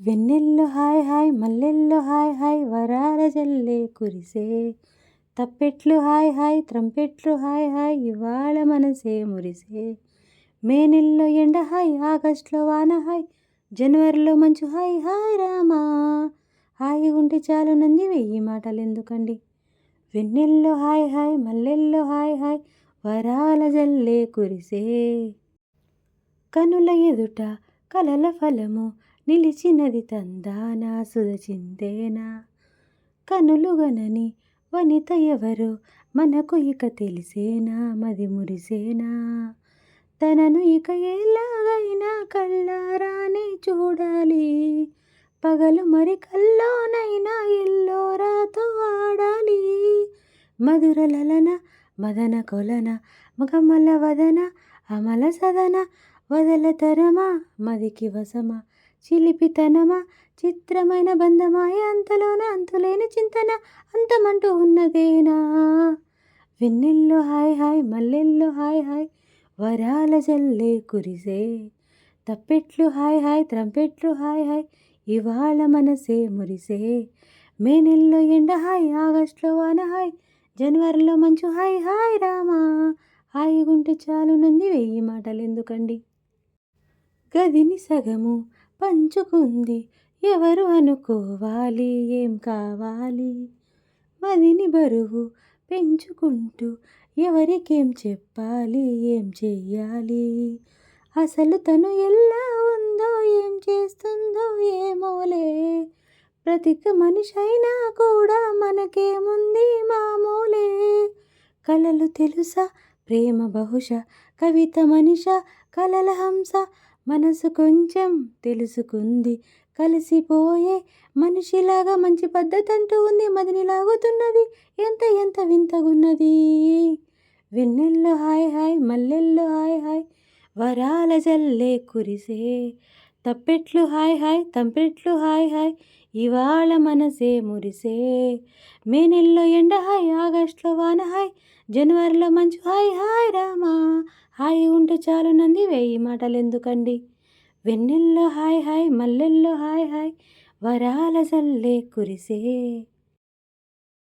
వెన్నెల్లు హాయ్ హాయ్ మల్లెల్లో హాయ్ హాయ్ వరాల జల్లే కురిసే. తప్పెట్లు హాయ్ హాయ్ త్రంపెట్లు హాయ్ హాయ్ ఇవాళ మనసే మురిసే. మే నెలలో ఎండ హాయ్ ఆగస్టులో వాన హాయ్ జనవరిలో మంచు హాయ్ హాయ్ రామా. హాయి ఉంటే చాలు నంది వెయ్యి మాటలు ఎందుకండి? వెన్నెల్లో హాయ్ హాయ్ మల్లెల్లో హాయ్ హాయ్ వరాల జల్లే కురిసే. కనుల ఎదుట కలల ఫలము నిలిచినది తందానా సుదచిందేనా కనులుగనని వనిత ఎవరో మనకు ఇక తెలిసేనా? మది మురిసేనా? తనను ఇక ఎలాగైనా కళ్ళారానే చూడాలి. పగలు మరి కల్లోనైనా ఎల్లోరాతో ఆడాలి. మధురలలన మదన కొలన మగమల వదన అమల సదన వదల తరమా మదికి వసమా చిలిపితనమా? చిత్రమైన బంధమాయ అంతలోన అంతులేని చింతన అంతమంటూ ఉన్నదేనా? వెన్నెల్లో హాయ్ హాయ్ మల్లెల్లో హాయ్ హాయ్ వరాల జల్లే కురిసే. తప్పెట్లు హాయ్ హాయ్ త్రంపెట్లు హాయ్ హాయ్ ఇవాళ మనసే మురిసే. మే నెలలో ఎండ హాయ్ ఆగస్టులో వాన హాయ్ జనవరిలో మంచు హాయ్ హాయ్ రామా. హాయిగుంటే చాలు నంది వెయ్యి మాటలు ఎందుకండి గదిని సగము పంచుకుంది. ఎవరు అనుకోవాలి? ఏం కావాలి? మదిని బరువు పెంచుకుంటూ ఎవరికేం చెప్పాలి? ఏం చెయ్యాలి? అసలు తను ఎలా ఉందో? ఏం చేస్తుందో? ఏమోలే. ప్రతిక మనిషి అయినా కూడా మనకేముంది మామూలే. కళలు తెలుసా? ప్రేమ బహుశా. కవిత మనిష? కలల హంస? మనసు కొంచెం తెలుసుకుంది. కలిసిపోయే మనిషిలాగా మంచి పద్ధతి అంటూ ఉంది. మదిని లాగుతున్నది. ఎంత ఎంత వింతగున్నది. వెన్నెల్లో హాయ్ హాయ్ మల్లెల్లో హాయ్ హాయ్ వరాల జల్లే కురిసే. తప్పెట్లు హాయ్ హాయ్ తంపెట్లు హాయ్ హాయ్ ఇవాళ మనసే మురిసే. మే నెలలో ఎండ హాయ్ ఆగస్టులో వాన హాయ్ జనవరిలో మంచు హాయ్ హాయ్ రామా హాయి ఉంటే చాలు నంది వెయ్యి మాటలు ఎందుకండి వెన్నెల్లో హాయ్ హాయ్ మల్లెల్లో హాయ్ హాయ్ వరాల జల్లే కురిసే